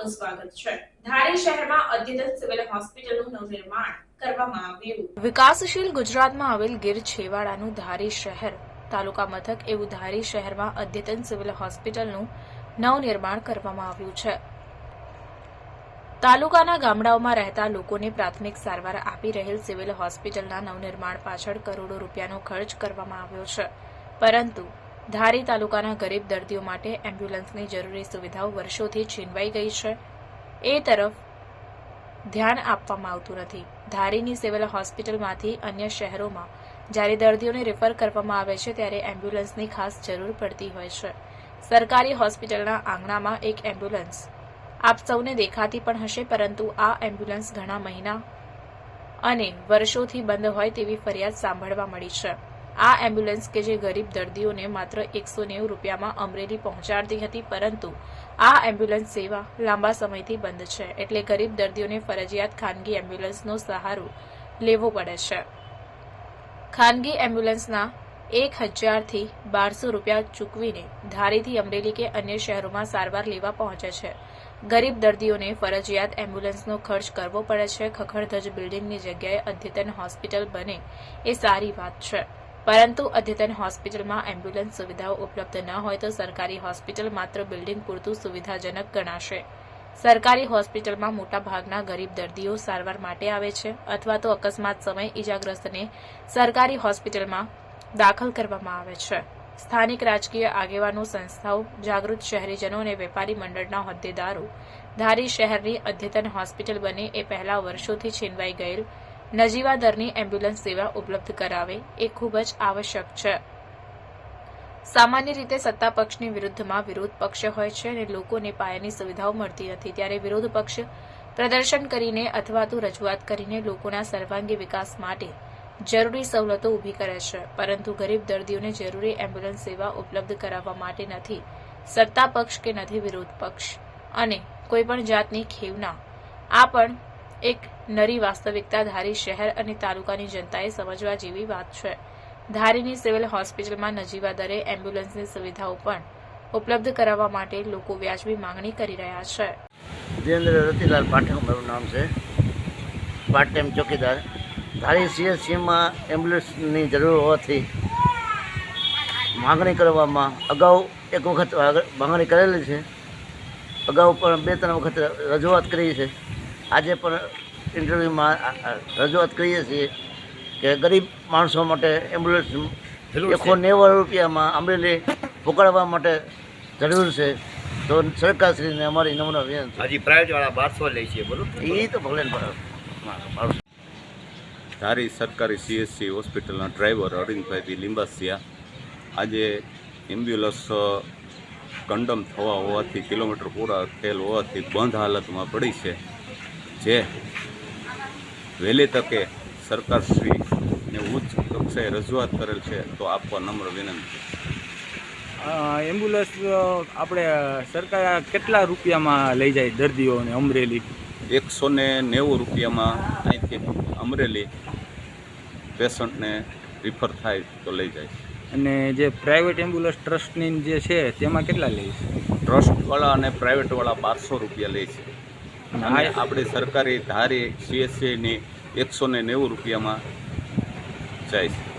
આપનું સ્વાગત છે. ધારી શહેરમાં અદ્યતન સિવિલ હોસ્પિટલનું નવનિર્માણ કરવામાં આવ્યું. વિકાસશીલ ગુજરાતમાં આવેલ ગીર છેવાડાનું ધારી શહેર, તાલુકા મથક એવું ધારી શહેરમાં અદ્યતન સિવિલ હોસ્પિટલનું નવનિર્માણ કરવામાં આવ્યું છે. તાલુકાના ગામડાઓમાં રહેતા લોકોને પ્રાથમિક સારવાર આપી રહેલ સિવિલ હોસ્પિટલના નવનિર્માણ પાછળ કરોડો રૂપિયાનો ખર્ચ કરવામાં આવ્યો છે. પરંતુ ધારી તાલુકાના ગરીબ દર્દીઓ માટે એમ્બ્યુલન્સની જરૂરી સુવિધાઓ વર્ષોથી છીનવાઈ ગઈ છે. એ તરફ ધ્યાન આપવામાં આવતું નથી. ધારીની સિવિલ હોસ્પિટલમાંથી અન્ય શહેરોમાં જ્યારે દર્દીઓને રેફર કરવામાં આવે છે ત્યારે એમ્બ્યુલન્સની ખાસ જરૂર પડતી હોય છે. સરકારી હોસ્પિટલના આંગણામાં એક એમ્બ્યુલન્સ. આપ સૌને દેખાતી પણ હશે, પરંતુ આ એમ્બ્યુલન્સ ઘણા મહિના અને વર્ષોથી બંધ હોય તેવી ફરિયાદ સાંભળવા મળી છે. આ એમ્બ્યુલન્સ કે જે ગરીબ દર્દીઓને માત્ર એકસો નેવું રૂપિયામાં અમરેલી પહોંચાડતી હતી, પરંતુ આ એમ્બ્યુલન્સ સેવા લાંબા સમયથી બંધ છે. એટલે ગરીબ દર્દીઓને ફરજિયાત ખાનગી એમ્બ્યુલન્સનો સહારો લેવો પડે છે. ખાનગી એમ્બ્યુલન્સના એક હજારથી બારસો રૂપિયા ચૂકવીને ધારીથી અમરેલી કે અન્ય શહેરોમાં સારવાર લેવા પહોંચે છે. ગરીબ દર્દીઓને ફરજિયાત એમ્બ્યુલન્સનો ખર્ચ કરવો પડે છે. ખખડધજ બિલ્ડિંગની જગ્યાએ અદ્યતન હોસ્પિટલ બને એ સારી વાત છે. પરંતુ અદ્યતન હોસ્પિટલમાં એમ્બ્યુલન્સ સુવિધાઓ ઉપલબ્ધ ન હોય તો સરકારી હોસ્પિટલ માત્ર બિલ્ડિંગ પૂરતું સુવિધાજનક ગણાશે. સરકારી હોસ્પિટલમાં મોટા ભાગના ગરીબ દર્દીઓ સારવાર માટે આવે છે અથવા તો અકસ્માત સમયે ઇજાગ્રસ્તને સરકારી હોસ્પિટલમાં દાખલ કરવામાં આવે છે. સ્થાનિક રાજકીય આગેવાનો, સંસ્થાઓ, જાગૃત શહેરીજનો અને વેપારી મંડળના હોદ્દેદારો ધારી શહેરની અદ્યતન હોસ્પિટલ બને એ પહેલા વર્ષોથી છીનવાઈ ગયેલ નજીવા દરની એમ્બ્યુલન્સ સેવા ઉપલબ્ધ કરાવે એ ખૂબ જ આવશ્યક છે. સામાન્ય રીતે સત્તા પક્ષની વિરુદ્ધમાં વિરોધ પક્ષ હોય છે અને લોકોને પાયાની સુવિધાઓ મળતી નથી. ત્યારે વિરોધ પક્ષ પ્રદર્શન કરીને અથવા તો રજૂઆત કરીને લોકોના સર્વાંગી વિકાસ માટે જરૂરી સવલતો ઊભી કરે છે. પરંતુ ગરીબ દર્દીઓને જરૂરી એમ્બ્યુલન્સ સેવા ઉપલબ્ધ કરાવવા માટે નથી. સત્તા પક્ષ કે નથી વિરોધ પક્ષ. અને કોઈપણ જાતની ખેવના આ પણ એક નરી વાસ્તવિકતા ધારી શહેર અને તાલુકાની જનતાએ સમજવા જેવી વાત છે. ધારીની સિવિલ હોસ્પિટલમાં નજીવા દરે એમ્બ્યુલન્સની સુવિધાઓ પણ ઉપલબ્ધ કરાવવા માટે લોકો વ્યાજબી માંગણી કરી રહ્યા છે. ધીરેન્દ્ર રતિલાલ પાઠક, મારું નામ છે. પાર્ટ ટાઈમ ચોકીદાર. ધારી સીએસસીમાં એમ્બ્યુલન્સની જરૂર હોવાથી માગણી કરવામાં અગાઉ એક વખત માંગણી કરેલી છે. અગાઉ પણ બે ત્રણ વખત રજૂઆત કરી છે. આજે પણ ઇન્ટરવ્યૂમાં રજૂઆત કરીએ છીએ કે ગરીબ માણસો માટે એમ્બ્યુલન્સ એકસો નેવું રૂપિયામાં અમરેલી પકડવા માટે જરૂર છે. તો સરકારશ્રીને અમારી નમ્ર વિનંતી. હજી પ્રાઇવેટવાળા બારસો લે છે બરોબર? એ તો ભલે ધારી સરકારી સીએસસી હોસ્પિટલના ડ્રાઈવર અરવિંદભાઈ લીંબાસિયા આજે એમ્બ્યુલન્સ કંડમ થવા હોવાથી કિલોમીટર પૂરા થયેલ હોવાથી બંધ હાલતમાં પડી છે. જે વહેલી તકે સરકારશ્રીને ઉચ્ચ કક્ષાએ રજૂઆત કરેલ છે તો આપવા નમ્ર વિનંતી. એમ્બ્યુલન્સ આપણે સરકાર કેટલા રૂપિયામાં લઈ જાય દર્દીઓને અમરેલી? એકસો ને નેવું રૂપિયામાં અહીંથી અમરેલી પેશન્ટને રિફર થાય તો લઈ જાય. અને જે પ્રાઇવેટ એમ્બ્યુલન્સ ટ્રસ્ટની જે છે તેમાં કેટલા લે છે? ટ્રસ્ટવાળા અને પ્રાઇવેટવાળા બારસો રૂપિયા લે છે. અને આપણે સરકારે ધારી સીએસસીની એકસો ને નેવું રૂપિયામાં જાય છે.